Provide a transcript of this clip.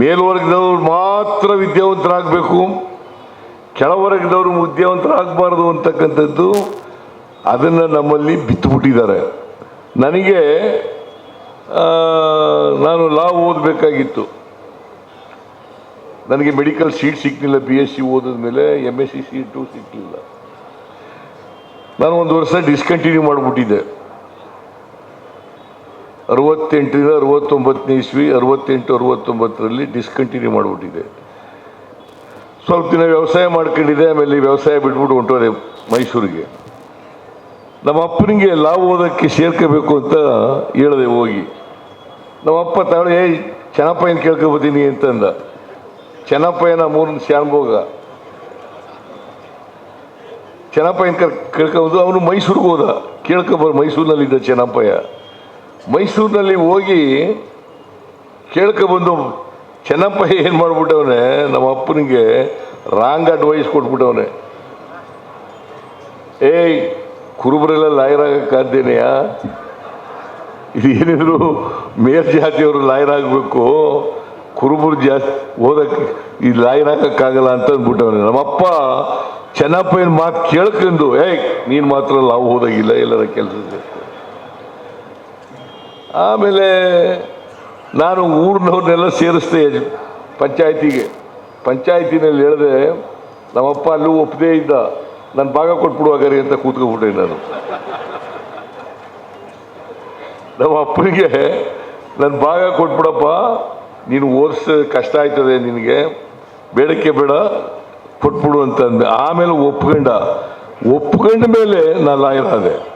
ಮೇಲ್ವರ್ಗದವ್ರು ಮಾತ್ರ ವಿದ್ಯಾವಂತರಾಗಬೇಕು, ಕೆಳವರ್ಗದವರು ವಿದ್ಯಾವಂತರಾಗಬಾರ್ದು ಅಂತಕ್ಕಂಥದ್ದು ಅದನ್ನು ನಮ್ಮಲ್ಲಿ ಬಿತ್ತುಬಿಟ್ಟಿದ್ದಾರೆ. ನನಗೆ ನಾನು ಲಾ ಓದಬೇಕಾಗಿತ್ತು. ನನಗೆ ಮೆಡಿಕಲ್ ಸೀಟ್ ಸಿಕ್ಕಲಿಲ್ಲ ಬಿ ಎಸ್ ಸಿ ಓದಿದ ಮೇಲೆ ಎಂ ಎಸ್ ಸಿ ಸೀಟು ಸಿಕ್ಕಲಿಲ್ಲ ನಾನು ಒಂದು ವರ್ಷ ಡಿಸ್ಕಂಟಿನ್ಯೂ ಮಾಡಿಬಿಟ್ಟಿದ್ದೆ. ಅರವತ್ತೆಂಟರಿಂದ ಅರವತ್ತೊಂಬತ್ತನೇ ಇಸ್ವಿ, ಅರವತ್ತೆಂಟು, ಅರವತ್ತೊಂಬತ್ತರಲ್ಲಿ ಡಿಸ್ಕಂಟಿನ್ಯೂ ಮಾಡಿಬಿಟ್ಟಿದೆ. ಸ್ವಲ್ಪ ದಿನ ವ್ಯವಸಾಯ ಮಾಡ್ಕೊಂಡಿದೆ, ಆಮೇಲೆ ವ್ಯವಸಾಯ ಬಿಟ್ಬಿಟ್ಟು ಹೊಂಟೋದೆ ಮೈಸೂರಿಗೆ. ನಮ್ಮ ಅಪ್ಪನಿಗೆ ಲಾಭ ಓದೋಕ್ಕೆ ಸೇರ್ಕೋಬೇಕು ಅಂತ ಹೇಳಿದೆ ಹೋಗಿ. ನಮ್ಮ ಅಪ್ಪ ತಾಳೆ ಚೆನ್ನಪ್ಪಯ್ಯನ ಕೇಳ್ಕೊಬೋದೀನಿ ಅಂತಂದ. ಚೆನ್ನಪ್ಪಯ್ಯನ ಮೂರನ ಶಾನ್ಭೋಗ ಕರ್ ಕೇಳ್ಕೊಬೋದು, ಅವನು ಮೈಸೂರಿಗೆ ಹೋದ. ಕೇಳ್ಕೊಬಾರ ಮೈಸೂರಿನಲ್ಲಿದ್ದ ಚೆನ್ನಪ್ಪಯ್ಯ. ಮೈಸೂರಿನಲ್ಲಿ ಹೋಗಿ ಕೇಳ್ಕೊಬಂದು ಚೆನ್ನಪ್ಪ ಏನು ಮಾಡ್ಬಿಟ್ಟವನೆ, ನಮ್ಮ ಅಪ್ಪನಿಗೆ ರಾಂಗ್ ಅಡ್ವೈಸ್ ಕೊಟ್ಬಿಟ್ಟವನೆ. ಏಯ್, ಕುರುಬರೆಲ್ಲ ಲಾಯರಾಗಕ್ಕಾದ್ದೇನೆಯಾ ಇದು ಏನಿದ್ರು ಮೇಲ್ ಜಾತಿಯವರು ಲಾಯರ್ ಆಗಬೇಕು, ಕುರುಬರು ಜಾಸ್ತಿ ಓದಕ್ಕೆ ಈ ಲಾಯರ್ ಹಾಕಕ್ಕಾಗಲ್ಲ ಅಂತ ಅಂದ್ಬಿಟ್ಟವನೆ. ನಮ್ಮಪ್ಪ ಚೆನ್ನಪ್ಪನ ಮಾತು ಕೇಳ್ಕೊಂಡು ಏಯ್, ನೀನು ಮಾತ್ರ ನಾವು ಓದಾಗಿಲ್ಲ ಎಲ್ಲರ ಕೆಲಸ ಆಮೇಲೆ ನಾನು ಊರಿನವ್ರನ್ನೆಲ್ಲ ಸೇರಿಸ್ದೆ ಪಂಚಾಯತಿಗೆ. ಪಂಚಾಯತಿನಲ್ಲಿ ಹೇಳಿದೆ, ನಮ್ಮಪ್ಪ ಅಲ್ಲೂ ಒಪ್ಪದೇ ಇದ್ದ ನನ್ನ ಭಾಗ ಕೊಟ್ಬಿಡು ಹಾಗಾರಿ ಅಂತ ಕೂತ್ಕೊಂಡ್ಬಿಟ್ಟೆ ನಾನು. ನಮ್ಮ ಅಪ್ಪನಿಗೆ ನನ್ನ ಭಾಗ ಕೊಟ್ಬಿಡಪ್ಪ. ನೀನು ಓದಿಸ, ಕಷ್ಟ ಆಯ್ತದೆ ನಿನಗೆ. ಬೇಡಕ್ಕೆ ಬೇಡ, ಕೊಟ್ಬಿಡು ಅಂತ ಅಂದೆ. ಆಮೇಲೆ ಒಪ್ಕೊಂಡ. ಒಪ್ಕೊಂಡ ಮೇಲೆ ನಾನು ಲಾಯರ್ ಆದೆ.